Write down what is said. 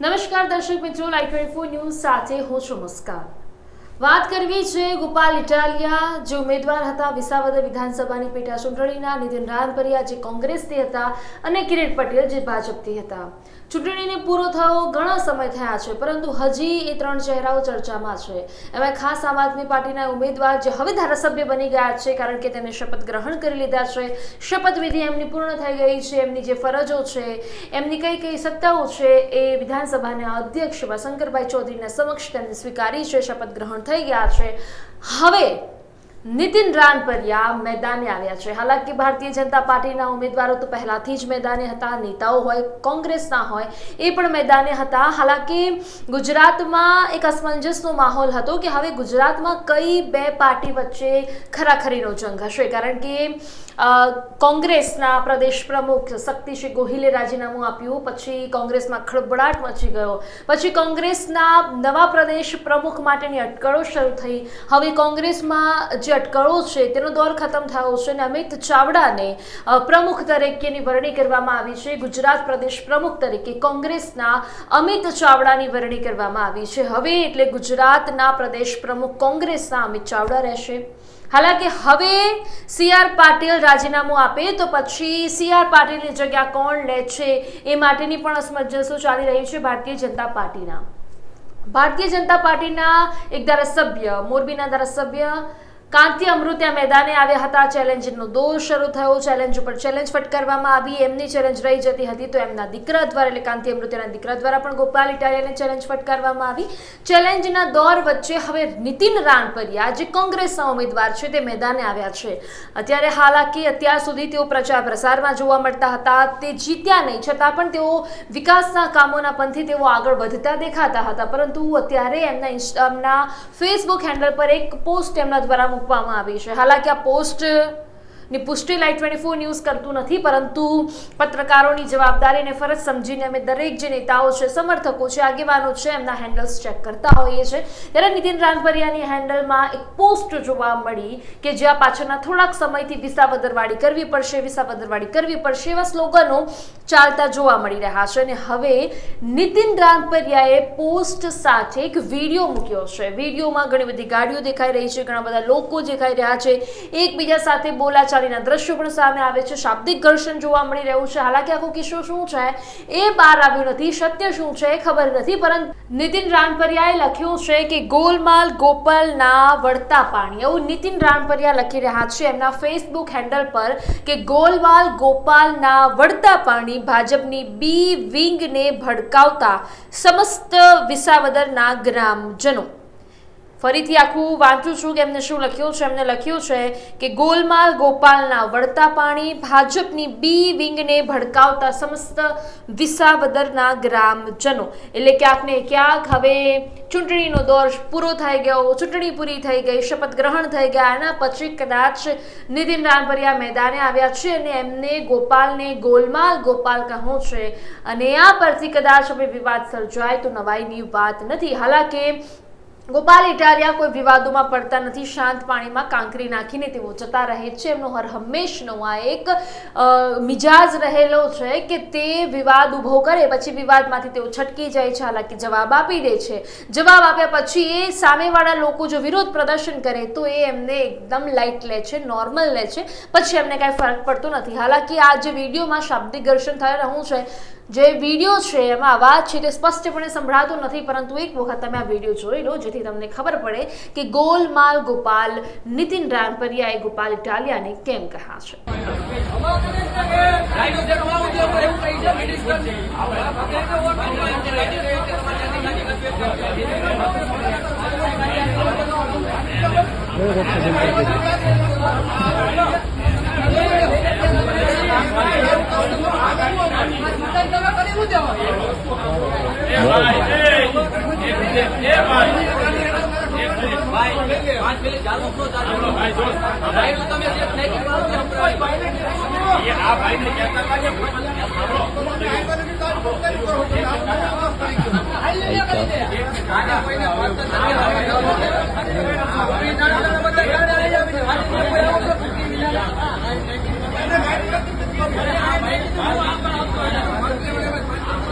નમસ્કાર દર્શક મિત્રો લાઈવ ટ્વેન્ટી ન્યૂઝ સાથે હું છું મુસ્કાન. વાત કરવી છે ગોપાલ ઇટાલિયા. જે ઉમેદવાર હતા વિસાવદર વિધાનસભાની પેટા ચૂંટણીના, નિતિન રાનપરિયા જે કોંગ્રેસથી હતા અને કિરીટ પટેલ જે ભાજપથી હતા. ચૂંટણીને પૂરો થયો ઘણા સમય થયા છે, પરંતુ હજી એ ત્રણ ચહેરાઓ ચર્ચામાં છે. એમાં ખાસ આમ આદમી પાર્ટીના ઉમેદવાર જે હવે ધારાસભ્ય બની ગયા છે, કારણ કે તેને શપથ ગ્રહણ કરી લીધા છે. શપથવિધિ એમની પૂર્ણ થઈ ગઈ છે, એમની જે ફરજો છે, એમની કઈ કઈ સત્તાઓ છે એ વિધાનસભાના અધ્યક્ષ શંકરભાઈ ચૌધરીના સમક્ષ તેમને સ્વીકારી છે શપથ ગ્રહણ થઈ ગયા છે. હવે નીતિન રાનપરિયા મેદાને આવ્યા છે. હાલાકી ભારતીય જનતા પાર્ટીના ઉમેદવારો તો પહેલાથી જ મેદાને હતા, નેતાઓ હોય, કોંગ્રેસના હોય, એ પણ મેદાને હતા. હાલાકી ગુજરાતમાં એક અસમંજસનો માહોલ હતો કે હવે ગુજરાતમાં કઈ બે પાર્ટી વચ્ચે ખરાખરીનો જંગ હશે. કારણ કે કોંગ્રેસના પ્રદેશ પ્રમુખ શક્તિસિંહ ગોહિલે રાજીનામું આપ્યું, પછી કોંગ્રેસમાં ખળભળાટ મચી ગયો, પછી કોંગ્રેસના નવા પ્રદેશ પ્રમુખ માટેની અટકળો શરૂ થઈ. હવે કોંગ્રેસમાં જે અટકળો છે તેનો દોર ખતમ થયો છે અને અમિત ચાવડાને પ્રમુખ તરીકેની વરણી કરવામાં આવી છે. ગુજરાત પ્રદેશ પ્રમુખ તરીકે કોંગ્રેસના અમિત ચાવડાની વરણી કરવામાં આવી છે. હવે એટલે ગુજરાતના પ્રદેશ પ્રમુખ કોંગ્રેસના અમિત ચાવડા રહેશે. હાલાકે હવે સી આર પાટીલ રાજીનામું આપે તો પછી સી આર પાટીલની જગ્યા કોણ લે છે એ માટેની પણ અસમંજસો ચાલી રહી છે ભારતીય જનતા પાર્ટીના. ભારતીય જનતા પાર્ટીના એક ધારાસભ્ય, મોરબીના ધારાસભ્ય કાંતિ અમૃત્યા મેદાને આવ્યા હતા. ચેલેન્જનો દોર શરૂ થયો. ચેલેન્જ ઉપર ચેલેન્જ ફટકારવામાં આવી. એમની ચેલેન્જ રહી જતી હતી તો એમના દીકરા દ્વારા, એટલે કાંતિ અમૃત્યાના દીકરા દ્વારા પણ ગોપાલ ઇટાલિયાને ચેલેન્જ ફટકારવામાં આવી. ચેલેન્જના દોર વચ્ચે હવે નીતિન રાણપરિયા, જે કોંગ્રેસના ઉમેદવાર છે, તે મેદાને આવ્યા છે. અત્યારે હાલાકી અત્યાર સુધી તેઓ પ્રચાર પ્રસારમાં જોવા મળતા હતા. તે જીત્યા નહીં, છતાં પણ તેઓ વિકાસના કામોના પંથી તેઓ આગળ વધતા દેખાતા હતા. પરંતુ અત્યારે એમના ઇન્સ્ટા એમના ફેસબુક હેન્ડલ પર એક પોસ્ટ એમના દ્વારા મૂકવામાં આવી છે. હાલાકી આ પોસ્ટ ની પુષ્ટિ લાઈવ ટ્વેન્ટી ફોર ન્યૂઝ કરતું નથી, પરંતુ પત્રકારોની જવાબદારી અને ફરજ સમજીને અમે દરેક જે નેતાઓ છે, સમર્થકો છે, આગેવાનો છે, એમના હેન્ડલ્સ ચેક કરતા હોઈએ છીએ. ત્યારે નીતિન રાનપરિયાની હેન્ડલમાં એક પોસ્ટ જોવા મળી કે જ્યાં પાછળના થોડાક સમયથી વિસા વિસાવદરવાડી કરવી પડશે, વિસા વિસાવદરવાડી કરવી પડશે એવા સ્લોગનો ચાલતા જોવા મળી રહ્યા છે. અને હવે નીતિન રાનપરિયાએ પોસ્ટ સાથે એક વીડિયો મૂક્યો છે. વિડીયોમાં ઘણી બધી ગાડીઓ દેખાઈ રહી છે, ઘણા બધા લોકો દેખાઈ રહ્યા છે. એકબીજા સાથે બોલાચાલીના દ્રશ્યો પણ સામે આવે છે. શાબ્દિક ઘર્ષણ જોવા મળી રહ્યું છે. હાલાકી આખો કિસ્સો શું છે? એ બહાર આવ્યું નથી. સત્ય શું છે એ ખબર નથી. પરંતુ નીતિન રાનપરિયાએ લખ્યું છે કે ગોલમાલ, ગોપાલના વળતા પાણી. એવું નીતિન રાનપરિયા લખી રહ્યા છે. એમના ફેસબુક હેન્ડલ પર કે ગોલમાલ, ગોપાલના વળતા પાણી ભાજપની બી વિંગને ભડકાવતા સમસ્ત વિસાવદરના ગ્રામજનો. ફરીથી આખું વાંચું છું કે એમને શું લખ્યું છે? એમને લખ્યું છે કે ગોલમાલ ગોપાલના વળતા પાણી ભાજપની બી વિંગને ભડકાવતા સમસ્ત વિસાવદરના ગ્રામજનો. એટલે ક્યાંક ને ક્યાંક હવે ચૂંટણીનો દોર પૂરો થઈ ગયો, ચૂંટણી પૂરી થઈ ગઈ, શપથ ગ્રહણ થઈ ગયા, એના પછી કદાચ નિધિન રામપરિયા મેદાને આવ્યા છે અને એમને ગોપાલને ગોલમાલ ગોપાલ કહું છે. અને આ પરથી કદાચ હવે વિવાદ સર્જાય તો નવાઈની વાત નથી. હાલાકી ગોપાલ ઇટાલિયા કોઈ વિવાદોમાં પડતા નથી, શાંત પાણીમાં કાંકરી નાખીને તેઓ જતા રહે છે. એમનો હર હંમેશનો આ એક મિજાજ રહેલો છે કે તે વિવાદ ઊભો કરે, પછી વિવાદમાંથી તેઓ છટકી જાય છે, હાલાકી જવાબ આપી દે છે. જવાબ આપ્યા પછી એ સામેવાળા લોકો જો વિરોધ પ્રદર્શન કરે તો એ એમને એકદમ લાઇટ લે છે, નોર્મલ લે છે. પછી એમને કાંઈ ફરક પડતો નથી. હાલાકી આ જે વિડીયોમાં શાબ્દિક ઘર્ષણ થઈ રહ્યું છે જે વીડિયો છે એમાં અવાજ છે તે સ્પષ્ટપણે સંભળાતો નથી, પરંતુ એક વખત તમે આ વીડિયો જોઈ લો, જેથી તમને ખબર પડે કે ગોલમાલ ગોપાલ નીતિન રામપરિયાએ ગોપાલ ઇટાલિયાને કેમ કહ્યા છે. Thank પાછી ભાઈ